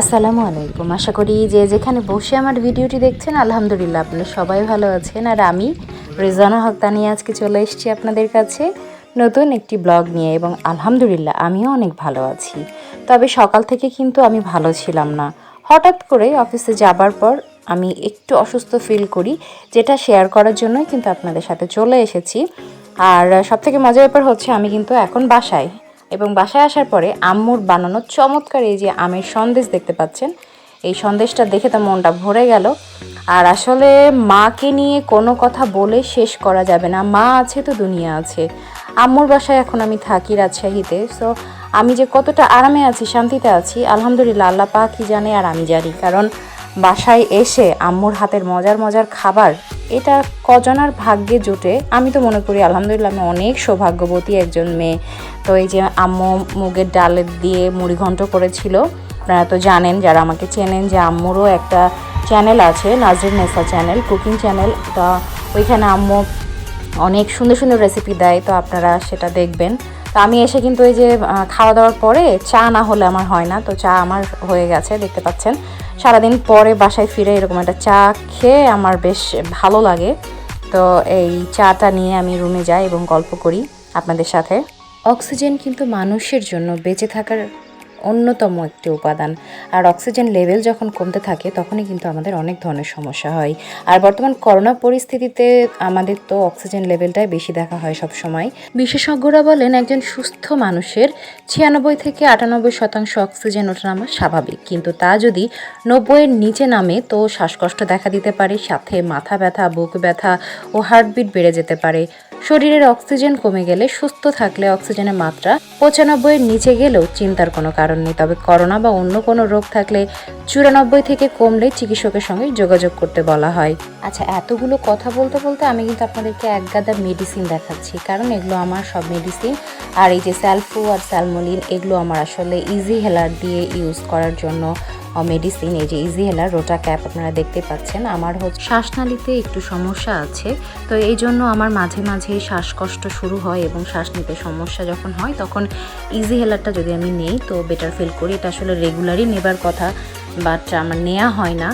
আসসালামু আলাইকুম। আশা করি যে যেখানে বসে আমার ভিডিওটি দেখছেন, আলহামদুলিল্লাহ আপনারা সবাই ভালো আছেন। আর আমি রেজানা হক তানিয়া আজকে চলে এসেছি আপনাদের কাছে নতুন একটি ব্লগ নিয়ে এবং আলহামদুলিল্লাহ আমিও অনেক ভালো আছি। তবে সকাল থেকে কিন্তু আমি ভালো ছিলাম না। হঠাৎ করে অফিসে যাবার পর আমি একটু অসুস্থ ফিল করি, যেটা শেয়ার করার জন্যই কিন্তু আপনাদের সাথে চলে এসেছি। আর সবথেকে মজার ব্যাপার হচ্ছে আমি কিন্তু এখন বাসায়। এবং বাসায় আসার পরে আম্মুর বানানো চমৎকার এই যে আমের সন্দেশ দেখতে পাচ্ছেন। এই সন্দেশটা দেখে তো মনটা ভরে গেল। আর আসলে মাকে নিয়ে কোনো কথা বলে শেষ করা যাবে না। মা আছে তো, দুনিয়া আছে। আম্মুর বাসায় এখন আমি থাকি রাজশাহীতে। সো আমি যে কতটা আরামে আছি, শান্তিতে আছি, আলহামদুলিল্লাহ আল্লাহ পাকই জানে আর আমি জানি। কারণ বাসায় এসে আম্মুর হাতের মজার মজার খাবার এটা কজনার ভাগ্যে জোটে। আমি তো মনে করি, আলহামদুলিল্লাহ আমি অনেক সৌভাগ্যবতী একজন মেয়ে। তো এই যে আম্মু মুগের ডালের দিয়ে মুড়ি ঘন্ট করেছিল, আপনারা তো জানেন, যারা আমাকে চেনেন যে আম্মুরও একটা চ্যানেল আছে Nazrin Nesa channel, cooking channel. তা ওইখানে আম্মু অনেক সুন্দর সুন্দর রেসিপি দেয়, তো আপনারা সেটা দেখবেন। তো আমি এসে কিন্তু এই যে খাওয়া দাওয়ার পরে চা না হলে আমার হয় না, তো চা আমার হয়ে গেছে, দেখতে পাচ্ছেন। সারাদিন পরে বাসায় ফিরে এরকম একটা চা খেয়ে আমার বেশ ভালো লাগে। তো এই চাটা নিয়ে আমি রুমে যাই এবং গল্প করি আপনাদের সাথে। অক্সিজেন কিন্তু মানুষের জন্য বেঁচে থাকার অন্যতম একটি উপাদান। আর অক্সিজেন লেভেল যখন কমতে থাকে, তখনই কিন্তু আমাদের অনেক ধরনের সমস্যা হয়। আর বর্তমান করোনা পরিস্থিতিতে আমাদের তো অক্সিজেন লেভেলটাই বেশি দেখা হয় সব সময় বিশেষজ্ঞরা বলেন, একজন সুস্থ মানুষের ছিয়ানব্বই থেকে আটানব্বই শতাংশ অক্সিজেন ওঠানামা স্বাভাবিক। কিন্তু তা যদি নব্বইয়ের নিচে নামে, তো শ্বাসকষ্ট দেখা দিতে পারে, সাথে মাথা ব্যথা, বুক ব্যথা ও হার্টবিট বেড়ে যেতে পারে। শরীরের অক্সিজেন কমে গেলে সুস্থ থাকলে অক্সিজেনের মাত্রা পঁচানব্বইয়ের নিচে গেলেও চিন্তার কোনো কারণ নেই। তবে করোনা বা অন্য কোনো রোগ থাকলে চুরানব্বই থেকে কমলে চিকিৎসকের সঙ্গে যোগাযোগ করতে বলা হয়। আচ্ছা এতগুলো কথা বলতে বলতে আমি কিন্তু আপনাদেরকে এক গাদা মেডিসিন দেখাচ্ছি। কারণ এগুলো আমার সব মেডিসিন আর এই যে স্যালফু আর স্যালমোলিন এগুলো আমার আসলে ইজি হেলার দিয়ে ইউজ করার জন্য মেডিসিন এই যে ইজি হেলার রোটা ক্যাপ আপনারা দেখতে পাচ্ছেন। আমার হচ্ছে শ্বাসনালীতে একটু সমস্যা আছে, তো এই জন্য আমার মাঝে মাঝে শ্বাসকষ্ট শুরু হয় এবং শ্বাস নিতে সমস্যা যখন হয়, তখন ইজি হেলারটা যদি আমি নেই, তো বেটার ফিল করি। এটা আসলে রেগুলারই নেবার কথা বাট আমার নেওয়া হয় না।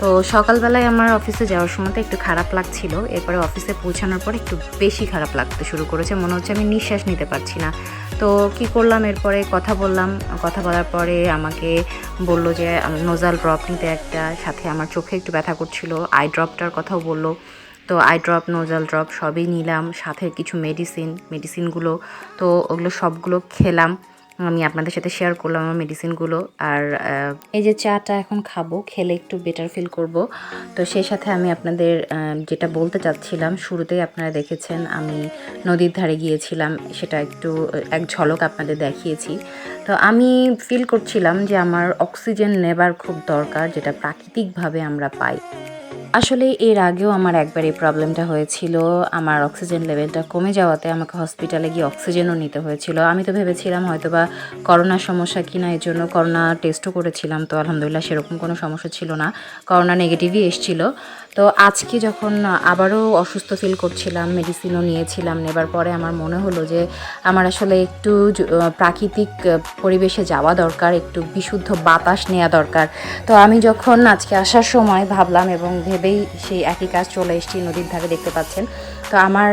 তো সকালবেলায় আমার অফিসে যাওয়ার সময় একটু খারাপ লাগছিল, এরপরে অফিসে পৌঁছানোর পর একটু বেশি খারাপ লাগতে শুরু করেছে। মনে হচ্ছে আমি নিঃশ্বাস নিতে পারছি না। তো কি করলাম? এরপরে কথা বললাম। কথা বলার পরে আমাকে বলল যে, নোজাল ড্রপ নিতে একটা। সাথে আমার চোখে একটু ব্যথা করছিল। আই ড্রপটার কথাও বলল। তো আই ড্রপ নোজাল ড্রপ সবই নিলাম। সাথে কিছু মেডিসিন মেডিসিনগুলো তো ওগুলো সবগুলো খেলাম। আমি আপনাদের সাথে শেয়ার করলাম আমার মেডিসিনগুলো আর এই যে চাটা এখন খাব, খেলে একটু বেটার ফিল করব। তো সেই সাথে আমি আপনাদের যেটা বলতে চাচ্ছিলাম, শুরুতেই আপনারা দেখেছেন আমি নদীর ধারে গিয়েছিলাম, সেটা একটু এক ঝলক আপনাদের দেখিয়েছি। তো আমি ফিল করছিলাম যে আমার অক্সিজেন নেবার খুব দরকার, যেটা প্রাকৃতিকভাবে আমরা পাই। আসলে এর আগেও আমার একবার এই প্রবলেমটা হয়েছিল। আমার অক্সিজেন লেভেলটা কমে যাওয়াতে আমাকে হসপিটালে গিয়ে অক্সিজেনও নিতে হয়েছিল। আমি তো ভেবেছিলাম হয়তো বা করোনার সমস্যা কি না এর জন্য করোনা টেস্টও করেছিলাম। তো আলহামদুলিল্লাহ সেরকম কোনো সমস্যা ছিল না। করোনা নেগেটিভই এসছিল। তো আজকে যখন আবারও অসুস্থ ফিল করছিলাম মেডিসিনও নিয়েছিলাম, নেবার পরে আমার মনে হলো যে আমার আসলে একটু প্রাকৃতিক পরিবেশে যাওয়া দরকার, একটু বিশুদ্ধ বাতাস নেওয়া দরকার। তো আমি যখন আজকে আসার সময় ভাবলাম এবং ভেবেই সেই একই কাজ চলে এসেছি, নদীর ধারে দেখতে পাচ্ছেন তো আমার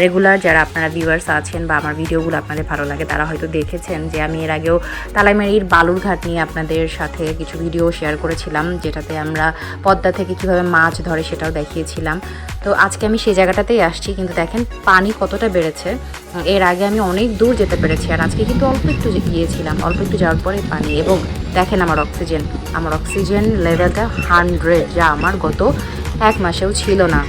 রেগুলার যারা আপনারা ভিউয়ার্স আছেন বা আমার ভিডিওগুলো আপনাদের ভালো লাগে, তারা হয়তো দেখেছেন যে আমি এর আগেও তালাইমারির বালুরঘাট নিয়ে আপনাদের সাথে কিছু ভিডিও শেয়ার করেছিলাম, যেটাতে আমরা পদ্মা থেকে কীভাবে মাছ ধরে সেটাও দেখিয়েছিলাম। তো আজকে আমি সেই জায়গাটাতেই আসছি, কিন্তু দেখেন পানি কতটা বেড়েছে। এর আগে আমি অনেক দূর যেতে পেরেছি, আর আজকে কিন্তু অল্প একটু গিয়েছিলাম, অল্প একটু যাওয়ার পরে পানি, এবং দেখেন আমার অক্সিজেন আমার অক্সিজেন লেভেলটা হান্ড্রেড যা আমার গত এক মাসেও ছিল না।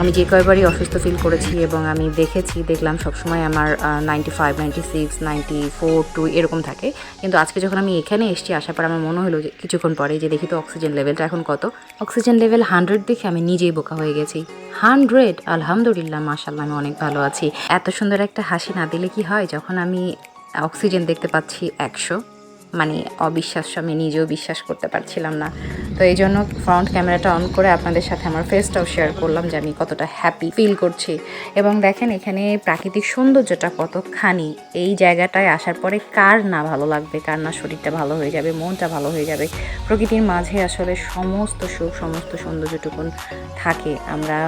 আমি যে কয়বারই অসুস্থ ফিল করেছি এবং আমি দেখেছি, দেখলাম সবসময় আমার ninety five ninety six ninety four two এরকম থাকে। কিন্তু আজকে যখন আমি এখানে এসেছি, আসার পর আমার মনে হলো যে কিছুক্ষণ পরে যে দেখি তো অক্সিজেন লেভেলটা এখন কত। অক্সিজেন লেভেল হান্ড্রেড দেখে আমি নিজেই বোকা হয়ে গেছি। হান্ড্রেড আলহামদুলিল্লাহ মাশাল্লাহ আমি অনেক ভালো আছি। এত সুন্দর একটা হাসি না দিলে কি হয়? যখন আমি অক্সিজেন দেখতে পাচ্ছি একশো মানে অবিশ্বাস্য, আমি নিজেও বিশ্বাস করতে পারছিলাম না। তো এই জন্য ফ্রন্ট ক্যামেরাটা অন করে আপনাদের সাথে আমার ফেসটাও শেয়ার করলাম যে আমি কতটা হ্যাপি ফিল করছি। এবং দেখেন, এখানে প্রাকৃতিক সৌন্দর্যটা কতখানি। এই জায়গাটায় আসার পরে কার না ভালো লাগবে? কার না শরীরটা ভালো হয়ে যাবে? মনটা ভালো হয়ে যাবে? প্রকৃতির মাঝে আসলে সমস্ত সুখ, সমস্ত সৌন্দর্যটুকুন থাকে। আমরা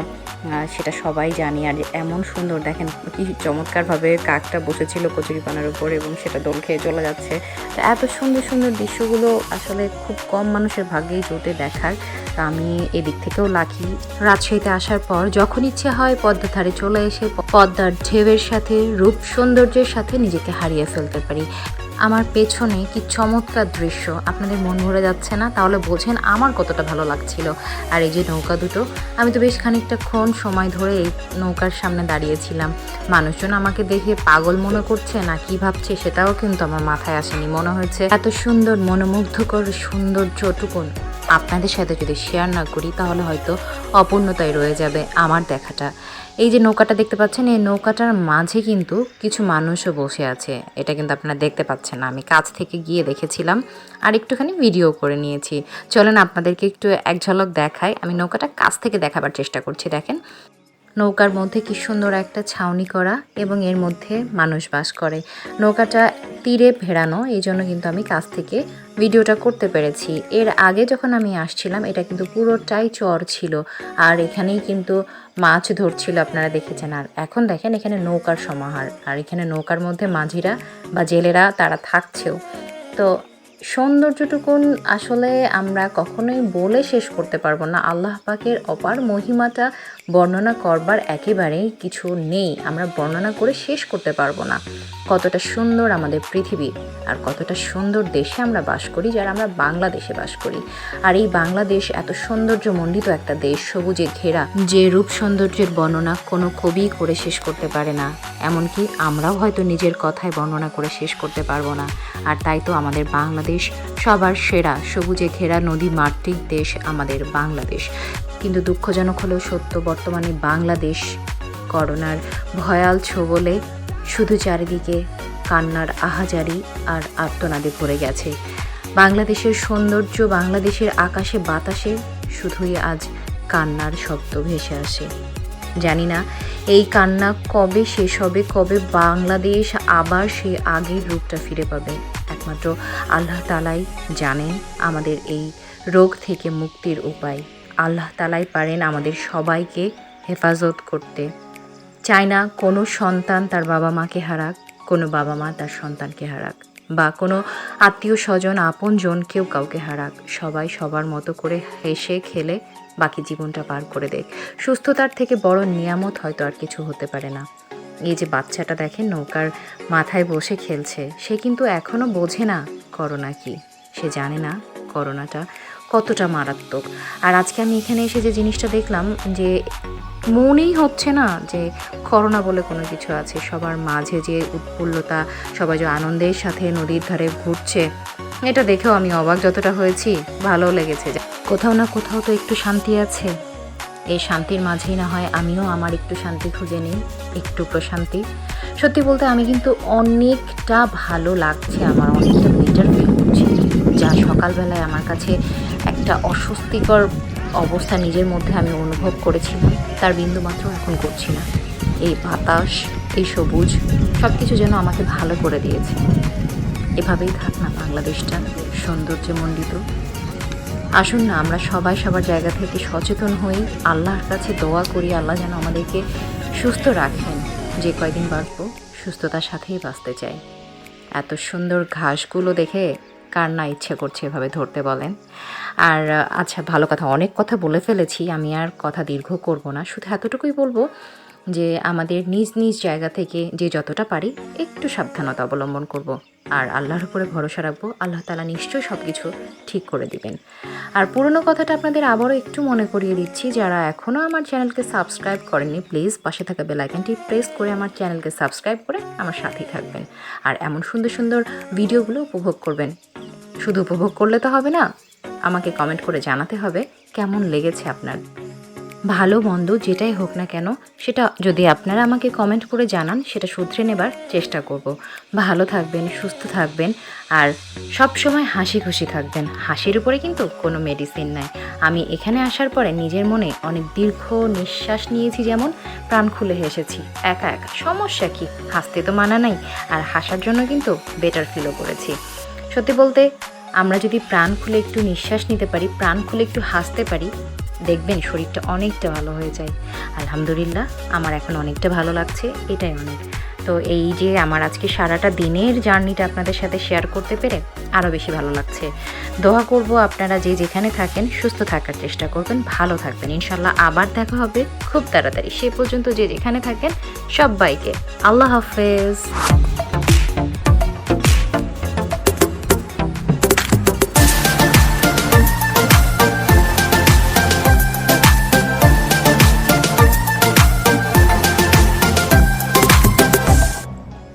সেটা সবাই জানি। আর এমন সুন্দর, দেখেন, কি চমৎকারভাবে কাকটা বসেছিল কচুরিপানার উপর এবং সেটা দোল খেয়ে চলে যাচ্ছে। তো এত সুন্দর সুন্দর দৃশ্যগুলো আসলে খুব কম মানুষের ভাগ্যেই জোটে দেখার। তা আমি এদিক থেকেও লাখি রাজশাহীতে আসার পর যখন ইচ্ছে হয় পদ্মা ধারে চলে এসে পদ্মার ঢেউয়ের সাথে, রূপ সৌন্দর্যের সাথে নিজেকে হারিয়ে ফেলতে পারি। আমার পেছনে কি চমৎকার দৃশ্য। আপনাদের মন ভরে যাচ্ছে না? তাহলে বোঝেন আমার কতটা ভালো লাগছিল। আর এই যে নৌকা দুটো, আমি তো বেশ খানিকটা ক্ষণ সময় ধরে এই নৌকার সামনে দাঁড়িয়েছিলাম। মানুষজন আমাকে দেখে পাগল মনে করছে, না কি ভাবছে সেটাও কিন্তু আমার মাথায় আসেনি। মনে হয়েছে এত সুন্দর, মনোমুগ্ধকর সৌন্দর্যটুকুন আপনাদের সাথে যদি শেয়ার না করি, তাহলে হয়তো অপূর্ণতায় রয়ে যাবে আমার দেখাটা। এই যে নৌকাটা দেখতে পাচ্ছেন, এই নৌকাটার মাঝে কিন্তু কিছু মানুষও বসে আছে। এটা কিন্তু আপনারা দেখতে পাচ্ছেন না আমি কাছ থেকে গিয়ে দেখেছিলাম আর একটুখানি ভিডিও করে নিয়েছি। চলেন আপনাদেরকে একটু এক ঝলক দেখাই। আমি নৌকাটা কাছ থেকে দেখাবার চেষ্টা করছি, দেখেন। নৌকার মধ্যে কি সুন্দর একটা ছাউনি করা এবং এর মধ্যে মানুষ বাস করে। নৌকাটা তীরে ভেড়ানো, এই জন্য কিন্তু আমি কাছ থেকে ভিডিওটা করতে পেরেছি। এর আগে যখন আমি আসছিলাম, এটা কিন্তু পুরোটাই চর ছিল। আর এখানেই কিন্তু মাছ ধরছিল, আপনারা দেখেছেন। আর এখন দেখেন, এখানে নৌকার সমাহার। আর এখানে নৌকার মধ্যে মাঝিরা বা জেলেরা, তারা থাকছেও। তো সৌন্দর্যটুকুন আসলে আমরা কখনোই বলে শেষ করতে পারব না। আল্লাহ পাকের অপার মহিমাটা বর্ণনা করবার একেবারেই কিছু নেই। আমরা বর্ণনা করে শেষ করতে পারব না। কতটা সুন্দর আমাদের পৃথিবী আর কতটা সুন্দর দেশে আমরা বাস করি, যারা আমরা বাংলাদেশে বাস করি। আর এই বাংলাদেশ এত সৌন্দর্যমণ্ডিত একটা দেশ, সবুজে ঘেরা, যে রূপ সৌন্দর্যের বর্ণনা কোনো কবি করে শেষ করতে পারে না। এমনকি আমরাও হয়তো নিজের কথায় বর্ণনা করে শেষ করতে পারব না। আর তাই তো আমাদের বাংলাদেশ সবার সেরা, সবুজে ঘেরা নদী মাতৃক দেশ আমাদের বাংলাদেশ। কিন্তু দুঃখজনক হলেও সত্য, বর্তমানে বাংলাদেশ করোনার ভয়াল ছোবলে শুধু চারিদিকে কান্নার আহাজারি আর আর্তনাদে ভরে গেছে। বাংলাদেশের সৌন্দর্য, বাংলাদেশের আকাশে বাতাসে শুধুই আজ কান্নার শব্দ ভেসে আসে। জানি না এই কান্না কবে শেষ হবে, কবে বাংলাদেশ আবার সেই আগের রূপটা ফিরে পাবে। একমাত্র আল্লাহ তালাই জানেন আমাদের এই রোগ থেকে মুক্তির উপায়। আল্লাহ তালাই পারেন আমাদের সবাইকে হেফাজত করতে। চাই না কোনো সন্তান তার বাবা মাকে হারাক, কোনো বাবা মা তার সন্তানকে হারাক, বা কোনো আত্মীয় স্বজন, আপনজন কেউ কাউকে হারাক। সবাই সবার মতো করে হেসে খেলে বাকি জীবনটা পার করে দেখ সুস্থতার থেকে বড় নিয়ামত হয়তো আর কিছু হতে পারে না। এই যে বাচ্চাটা দেখেন, নৌকার মাথায় বসে খেলছে, সে কিন্তু এখনও বোঝে না করোনা কি। সে জানে না করোনাটা কতটা মারাত্মক। আর আজকে আমি এখানে এসে যে জিনিসটা দেখলাম যে মনেই হচ্ছে না যে করোনা বলে কোনো কিছু আছে। সবার মাঝে যে উৎফুল্লতা, সবাই যে আনন্দের সাথে নদীর ধারে ঘুরছে, এটা দেখেও আমি অবাক যতটা হয়েছি। ভালো লেগেছে। কোথাও না কোথাও তো একটু শান্তি আছে। এই শান্তির মাঝেই না হয় আমিও আমার একটু শান্তি খুঁজে নিই, একটু প্রশান্তি। সত্যি বলতে আমি কিন্তু অনেকটা ভালো লাগছে আমার অনেকটা বেটার ফিল করছি। যা সকালবেলায় আমার কাছে একটা অস্বস্তিকর অবস্থা নিজের মধ্যে আমি অনুভব করেছিলাম। তার বিন্দুমাত্র এখন করছি না। এই বাতাস, এই সবুজ সব কিছু যেন আমাকে ভালো করে দিয়েছে। এভাবেই থাক না বাংলাদেশটা সৌন্দর্যমণ্ডিত। আসুন না, আমরা সবাই সবার জায়গা থেকে সচেতন হই। আল্লাহর কাছে দোয়া করি, আল্লাহ যেন আমাদেরকে সুস্থ রাখেন। যে কয়দিন বাঁচবো, সুস্থতার সাথেই বাঁচতে চাই। এত সুন্দর ঘাসগুলো দেখে কার না ইচ্ছে করছে এভাবে ধরতে বলেন। আর আচ্ছা ভালো কথা, অনেক কথা বলে ফেলেছি, আমি আর কথা দীর্ঘ করব না। শুধু এতটুকুই বলব যে, আমাদের নিজ নিজ জায়গা থেকে যে যতটা পারি একটু সাবধানতা অবলম্বন করব। আর আল্লাহর উপরে ভরসা রাখব, আল্লাহ তালা নিশ্চয়ই সব কিছু ঠিক করে দিবেন। আর পুরনো কথাটা আপনাদের আবারও একটু মনে করিয়ে দিচ্ছি, যারা এখনও আমার চ্যানেলকে সাবস্ক্রাইব করেননি, প্লিজ পাশে থাকা বেলাইকানটি প্রেস করে আমার চ্যানেলকে সাবস্ক্রাইব করে আমার সাথেই থাকবেন। আর এমন সুন্দর সুন্দর ভিডিওগুলো উপভোগ করবেন। শুধু উপভোগ করলে তো হবে না, আমাকে কমেন্ট করে জানাতে হবে কেমন লেগেছে আপনার। ভালো, মন্দ, যেটাই হোক না কেন, সেটা যদি আপনারা আমাকে কমেন্ট করে জানান, সেটা শুধরে নেবার চেষ্টা করব। ভালো থাকবেন, সুস্থ থাকবেন, আর সব সময় হাসি খুশি থাকবেন। হাসির উপরে কিন্তু কোনো মেডিসিন নাই। আমি এখানে আসার পরে নিজের মনে অনেক দীর্ঘ নিঃশ্বাস নিয়েছি যেমন, প্রাণ খুলে হেসেছি, একা একা। সমস্যা কি? হাসতে তো মানা নাই, আর হাসার জন্য কিন্তু বেটার ফিলও করেছি। সত্যি বলতে, আমরা যদি প্রাণ খুলে একটু নিঃশ্বাস নিতে পারি, প্রাণ খুলে একটু হাসতে পারি, দেখবেন শরীরটা অনেকটা ভালো হয়ে যায়। আলহামদুলিল্লাহ, আমার এখন অনেকটা ভালো লাগছে, এটাই অনেক। তো এই যে আমার আজকে সারাটা দিনের জার্নিটা আপনাদের সাথে শেয়ার করতে পেরে আরও বেশি ভালো লাগছে। দোয়া করব আপনারা যে যেখানে থাকেন, সুস্থ থাকার চেষ্টা করবেন, ভালো থাকবেন। ইনশাল্লাহ আবার দেখা হবে খুব তাড়াতাড়ি। সে পর্যন্ত যে যেখানে থাকেন, সবাইকে আল্লাহ হাফেজ।